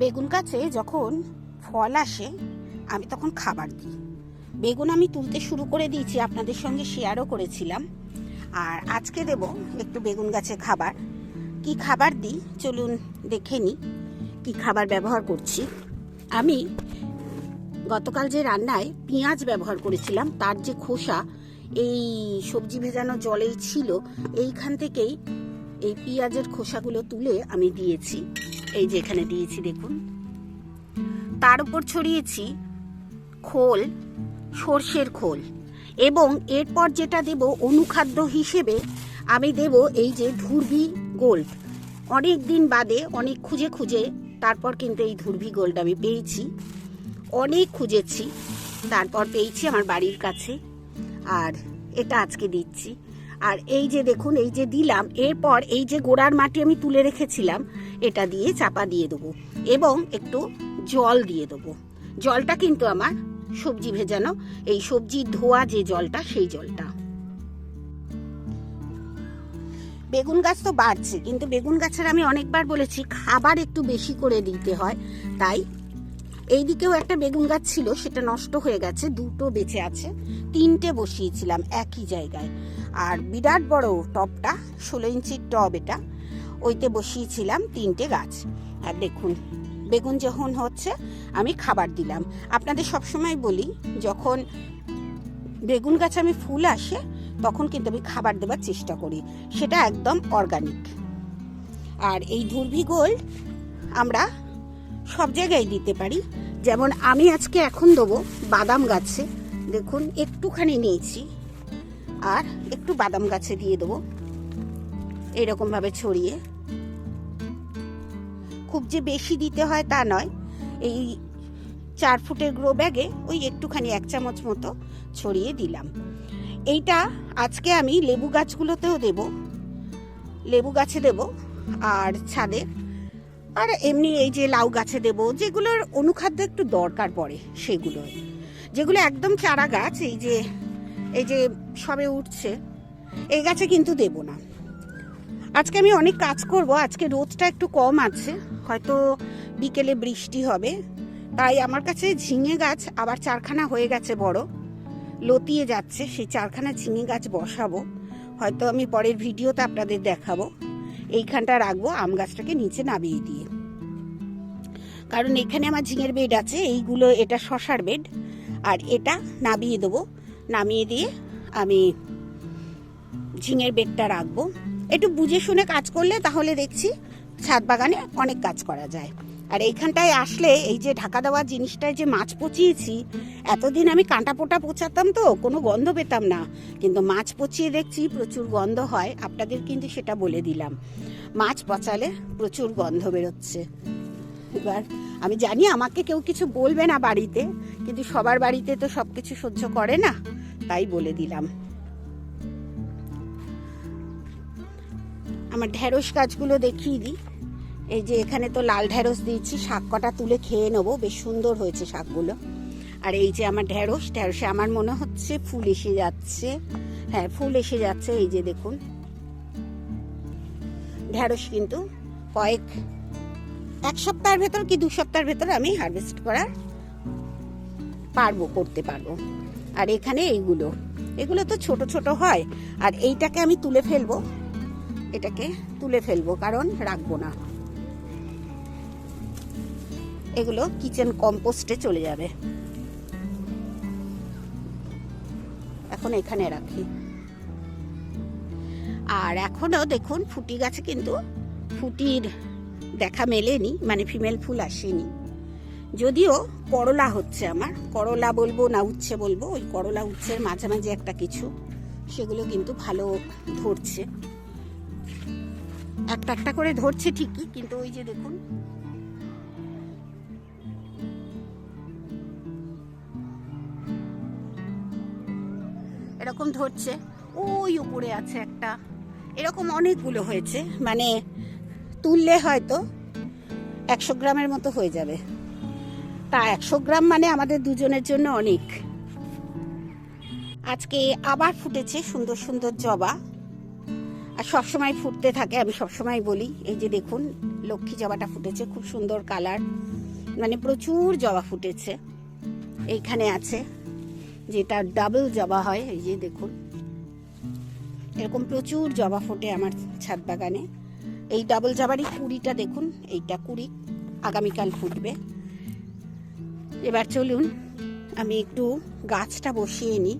বেগুন গাছে যখন ফল আসে, আমি তখন খাবার দিই। বেগুন আমি তুলতে শুরু করে দিয়েছি, আপনাদের সঙ্গে শেয়ারও করেছিলাম। আর আজকে দেব একটু বেগুন গাছে খাবার। কি খাবার দিই? চলুন দেখে নিই কি খাবার ব্যবহার করছি। আমি গতকাল যে রান্নায় পেঁয়াজ ব্যবহার করেছিলাম, তার যে খোসা, এই সবজি ভেজানো জলেই ছিল, এইখান থেকেই এই পেঁয়াজের খোসাগুলো তুলে আমি দিয়েছি। এই যে এখানে দিয়েছি, দেখুন। তার উপর ছড়িয়েছি খোল, সর্ষের খোল। এবং এরপর যেটা দেব অনুখাদ্য হিসেবে, আমি দেব এই যে ধুরভি গোল্ড। অনেক দিন বাদে, অনেক খুঁজে খুঁজে, তারপর কিন্তু এই ধুরভি গোল্ড আমি পেয়েছি। অনেক খুঁজেছি, তারপর পেয়েছি আমার বাড়ির কাছে। আর এটা আজকে দিচ্ছি। আর এই যে দেখুন, এই যে দিলাম, এরপর এই যে গোড়ার মাটি আমি তুলে রেখেছিলাম এটা দিয়ে চাপা দিয়ে দেবো এবং একটু জল দিয়ে দেবো। জলটা কিন্তু আমার সবজি ভেজানো, এই সবজি ধোয়া যে জলটা, সেই জলটা। বেগুন গাছ তো বাড়ছে, কিন্তু বেগুন গাছের আমি অনেকবার বলেছি, খাবার একটু বেশি করে দিতে হয়। তাই এই দিকেও একটা বেগুন গাছ ছিল, সেটা নষ্ট হয়ে গেছে, দুটো বেঁচে আছে, তিনটে বসিয়েছিলাম একই জায়গায়। আর বিরাট বড় টবটা ষোলো ইঞ্চির টব এটা ওইতে বসিয়েছিলাম তিনটে গাছ। আর দেখুন, বেগুন যখন হচ্ছে, আমি খাবার দিলাম। আপনাদের সবসময় বলি, যখন বেগুন গাছ আমি ফুল আসে, তখন কিন্তু আমি খাবার দেওয়ার চেষ্টা করি। সেটা একদম অর্গানিক আর এই ধুরভি গোল্ড আমরা সব জায়গায় দিতে পারি। যেমন আমি আজকে এখন দেবো বাদাম গাছে। দেখুন, একটুখানি নিয়েছি। আর একটু বাদাম গাছে দিয়ে দেবো। এরকমভাবে ছড়িয়ে। খুব যে বেশি দিতে হয় তা নয়। এই চার ফুটের গ্রো ব্যাগে ওই একটুখানি এক চামচ মতো ছড়িয়ে দিলাম। এইটা আজকে আমি লেবু গাছগুলোতেও দেব। লেবু গাছে দেব আর ছাদে। আর এমনি এই যে লাউ গাছে দেব, যেগুলোর অনুখাদ্য একটু দরকার পড়ে সেগুলো যেগুলো একদম চারা গাছ, এই যে এই যে সবে উঠছে, এই গাছে কিন্তু দেব না। আজকে আমি অনেক কাজ করব, আজকে রোদটা একটু কম আছে, হয়তো বিকেলে বৃষ্টি হবে, তাই আমার কাছে ঝিঙে গাছ আবার চারখানা হয়ে গেছে বড়, লতিয়ে যাচ্ছে, সেই চারখানা ঝিঙে গাছ বসাবো, হয়তো আমি পরের ভিডিওতে আপনাদের দেখাবো, এইখানটা রাখব আম গাছটাকে নিচে নামিয়ে দিয়ে। কারণ এখানে আমার ঝিঙের বেড আছে, এইগুলো এটা শশার বেড, আর এটা নামিয়ে দেবো, নামিয়ে দিয়ে আমি ঝিঙের বেডটা রাখব। একটু বুঝে শুনে কাজ করলে তাহলে দেখছি ছাদ বাগানে অনেক কাজ করা যায়। আর এইখানটায় আসলে এই যে ঢাকা দেওয়া জিনিসটায় যে মাছ পচিয়েছি, এতদিন আমি কাঁটা পোটা পচাতাম তো, কোনো গন্ধ পেতাম না। কিন্তু মাছ পচিয়ে দেখছি প্রচুর গন্ধ হয়, আপনাদের কিন্তু সেটা বলে দিলাম। মাছ পচালে প্রচুর গন্ধ বেরোচ্ছে। এবার আমি জানি আমাকে কেউ কিছু বলবে না বাড়িতে, কিন্তু সবার বাড়িতে তো সব কিছু সহ্য করে না, তাই বলে দিলাম। আমার ঢেঁড়স গাছগুলো দেখিয়ে দিই। এই যে এখানে তো লাল ঢেঁড়স দিয়েছি, শাক কটা তুলে খেয়ে নেব। বেশ সুন্দর হয়েছে শাকগুলো। আর এই যে আমার ঢেঁড়স, ঢেঁড়সে আমার মনে হচ্ছে ফুল এসে যাচ্ছে। হ্যাঁ ফুল এসে যাচ্ছে, এই যে দেখুন। ঢেঁড়স কিন্তু কয়েক, এক সপ্তাহের ভেতর কি দু সপ্তাহের ভেতর আমি হারভেস্ট করার পারব, করতে পারব। আর এখানে এইগুলো, এগুলো তো ছোট ছোট হয়। আর এইটাকে আমি তুলে ফেলব। এটাকে তুলে ফেলব, কারণ রাখব না। এগুলো কিচেন কম্পোস্টে চলে যাবে। এখন এখানে রাখি। আর এখনও দেখুন, ফুটি গাছে কিন্তু ফুটির দেখা মেলেনি মানে ফিমেল ফুল আসেনি। যদিও করলা হচ্ছে আমার, করলা বলব না উচ্ছে বলব, ওই করলা উচ্ছের মাঝামাঝি একটা কিছু, সেগুলো কিন্তু ভালো ধরছে। একটা একটা করে ধরছে ঠিকই, কিন্তু ওই যে দেখুন। এরকম ধরছে। ওই উপরে আছে একটা। এরকম অনেকগুলো হয়েছে। মানে তুললে হয়তো একশো গ্রামের মতো হয়ে যাবে। তা একশো গ্রাম মানে আমাদের দুজনের জন্য অনেক। আজকে আবার ফুটেছে সুন্দর সুন্দর জবা। আর সবসময় ফুটতে থাকে, আমি সবসময় বলি, এই যে দেখুন, লক্ষ্মী জবাটা ফুটেছে, খুব সুন্দর কালার। মানে প্রচুর জবা ফুটেছে। এইখানে আছে, যেটা ডাবল জবা হয়, এই যে দেখুন। এরকম প্রচুর জবা ফোটে আমার ছাদ বাগানে। এই ডাবল জবারই কুড়িটা দেখুন, এইটা কুড়ি, আগামীকাল ফুটবে। এবার চলুন, আমি একটু গাছটা বসিয়ে নিই।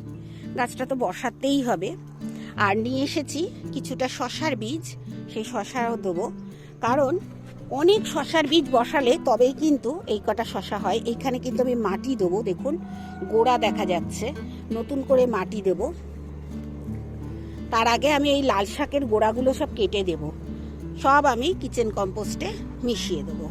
গাছটা তো বসাতেই হবে। আর নিয়ে এসেছি কিছুটা শশার বীজ। সেই শশাও দেবো। কারণ অনেক শশার বীজ বসালে তবেই কিন্তু এই কটা শশা হয়। এইখানে কিন্তু আমি মাটি দেবো, দেখুন। গোড়া দেখা যাচ্ছে। নতুন করে মাটি দেব। তার আগে আমি এই লাল শাকের গোড়াগুলো সব কেটে দেব। সব আমি কিচেন কম্পোস্টে মিশিয়ে দেবো।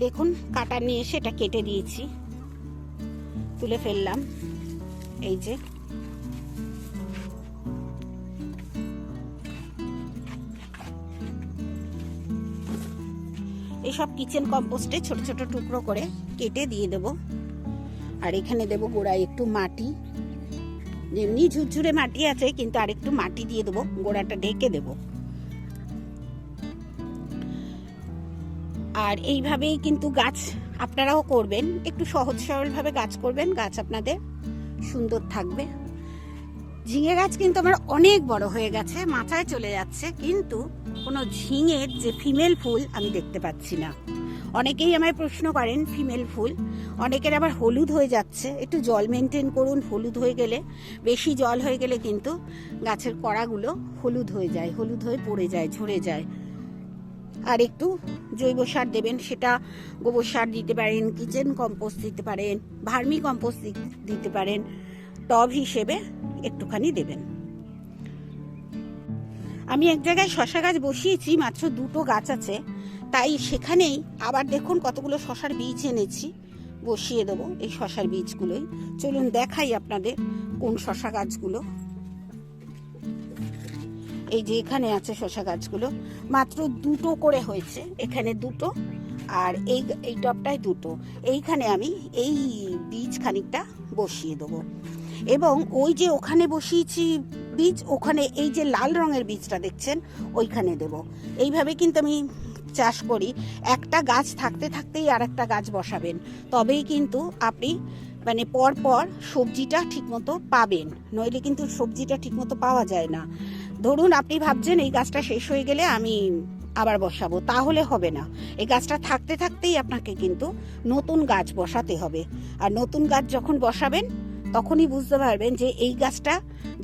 দেখুন, কাটা নিয়ে এসে এটা কেটে দিয়েছি। তুলে ফেললাম। এই যে। এইসব কিচেন কম্পোস্টে ছোট ছোট টুকরো করে কেটে দিয়ে দেব। আর এখানে দেব গোড়ায় একটু মাটি। যেমনি ঝুরঝুরে মাটি আছে, কিন্তু আর একটু মাটি দিয়ে দেবো, গোড়াটা ঢেকে দেবো। আর এইভাবেই কিন্তু গাছ আপনারাও করবেন। একটু সহজ সরলভাবে গাছ করবেন, গাছ আপনাদের সুন্দর থাকবে। ঝিঙে গাছ কিন্তু আমার অনেক বড় হয়ে গেছে, মাথায় চলে যাচ্ছে, কিন্তু কোনো ঝিঙের যে ফিমেল ফুল আমি দেখতে পাচ্ছি না। অনেকেই আমায় প্রশ্ন করেন, ফিমেল ফুল? অনেকের আবার হলুদ হয়ে যাচ্ছে। একটু জল মেনটেন করুন, হলুদ হয়ে গেলে, বেশি জল হয়ে গেলে কিন্তু গাছের কড়াগুলো হলুদ হয়ে যায়, হলুদ হয়ে পড়ে যায়, ঝরে যায়। আর একটু জৈব সার দেবেন, সেটা গোবর সার দিতে পারেন, কিচেন কম্পোস্ট দিতে পারেন, ভার্মি কম্পোস্ট দিতে পারেন, টব হিসেবে একটুখানি দেবেন। আমি এক জায়গায় শশা গাছ বসিয়েছি, মাত্র দুটো গাছ আছে, তাই সেখানেই আবার দেখুন কতগুলো শশার বীজ এনেছি, বসিয়ে দেবো এই শশার বীজগুলোই। চলুন দেখাই আপনাদের কোন শশা গাছগুলো এই যে এখানে আছে শশা গাছগুলো, মাত্র দুটো করে হয়েছে, এখানে দুটো আর এই এই টপটায় দুটো। এইখানে আমি এই বীজ খানিকটা বসিয়ে দেবো। এবং ওই যে ওখানে বসিয়েছি বীজ, ওখানে এই যে লাল রঙের বীজটা দেখছেন, ওইখানে দেব। এইভাবে কিন্তু আমি চাষ করি। একটা গাছ থাকতে থাকতেই আর একটা গাছ বসাবেন। তবেই কিন্তু আপনি মানে পর পর সবজিটা ঠিকমতো পাবেন। নইলে কিন্তু সবজিটা ঠিকমতো পাওয়া যায় না। ধরুন আপনি ভাবছেন এই গাছটা শেষ হয়ে গেলে আমি আবার বসাবো, তাহলে হবে না। এই গাছটা থাকতে থাকতেই আপনাকে কিন্তু নতুন গাছ বসাতে হবে। আর নতুন গাছ যখন বসাবেন তখনই বুঝতে পারবেন যে এই গাছটা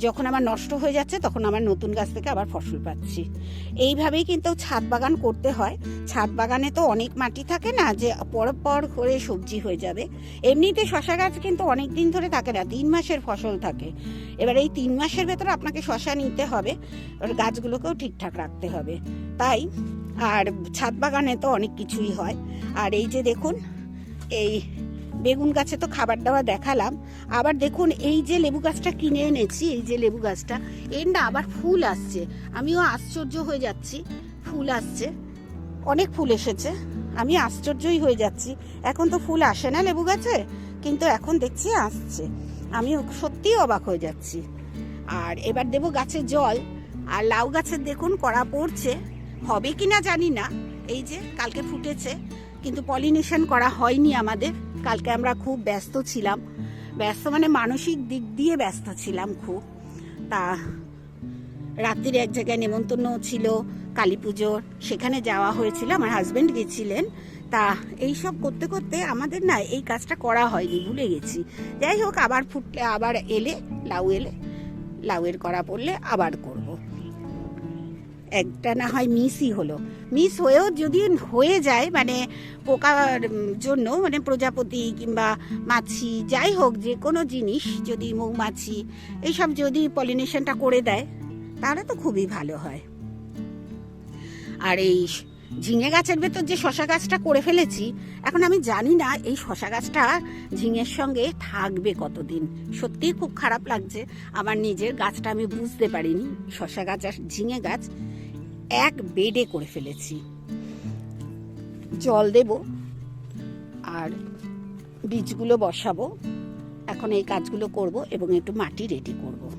যখন আমার নষ্ট হয়ে যাচ্ছে, তখন আমার নতুন গাছ থেকে আবার ফসল পাচ্ছি। এইভাবেই কিন্তু ছাদ বাগান করতে হয়। ছাদ বাগানে তো অনেক মাটি থাকে না যে পর পর করে সবজি হয়ে যাবে। এমনিতে শশা গাছ কিন্তু অনেক দিন ধরে থাকে না, তিন মাসের ফসল থাকে। এবার এই তিন মাসের ভেতরে আপনাকে শশা নিতে হবে গাছগুলোকেও ঠিকঠাক রাখতে হবে। তাই আর ছাদ বাগানে তো অনেক কিছুই হয়। আর এই যে দেখুন, এই বেগুন গাছে তো খাবার দাবার দেখালাম। আবার দেখুন, এই যে লেবু গাছটা কিনে এনেছি, এই যে লেবু গাছটা, এর না আবার ফুল আসছে। আমিও আশ্চর্য হয়ে যাচ্ছি, ফুল আসছে। অনেক ফুল এসেছে, আমি আশ্চর্যই হয়ে যাচ্ছি। এখন তো ফুল আসে না লেবু গাছে, কিন্তু এখন দেখছি আসছে। আমি সত্যিই অবাক হয়ে যাচ্ছি। আর এবার দেব গাছে জল। আর লাউ গাছের দেখুন, কড়া পড়ছে। হবে কি না জানি না, এই যে কালকে ফুটেছে, কিন্তু পলিনেশন করা হয়নি আমাদের। কালকে আমরা খুব ব্যস্ত ছিলাম। ব্যস্ত মানে মানসিক দিক দিয়ে ব্যস্ত ছিলাম খুব। তা রাত্রির এক জায়গায় নেমন্তন্ন ছিল, কালী পুজোর, সেখানে যাওয়া হয়েছিল, আমার হাজব্যান্ড গেছিলেন। তা এই সব করতে করতে আমাদের না এই কাজটা করা হয়নি, ভুলে গেছি। যাই হোক, আবার ফুটলে আবার এলে, লাউ এলে, লাউয়ের করা পড়লে আবার করব। একটা না হয় মিসই হলো। মিস হয়েও যদি হয়ে যায় মানে পোকার জন্য মানে প্রজাপতি কিংবা মাছি, যাই হোক, যে কোনো জিনিস, যদি মৌমাছি, এইসব যদি পলিনেশনটা করে দেয়, তাহলে তো খুবই ভালো হয়। আর এই ঝিঙে গাছের ভেতর যে শশা গাছটা করে ফেলেছি, এখন আমি জানি না এই শশা গাছটা ঝিঙের সঙ্গে থাকবে কতদিন। সত্যিই খুব খারাপ লাগছে। আমার নিজের গাছটা আমি বুঝতে পারিনি। শশা গাছ আর ঝিঙে গাছ এক বেডে করে ফেলেছি। জল দেব আর বীজগুলো বসাবো। এখন এই কাজগুলো করব এবং একটু মাটি রেডি করব।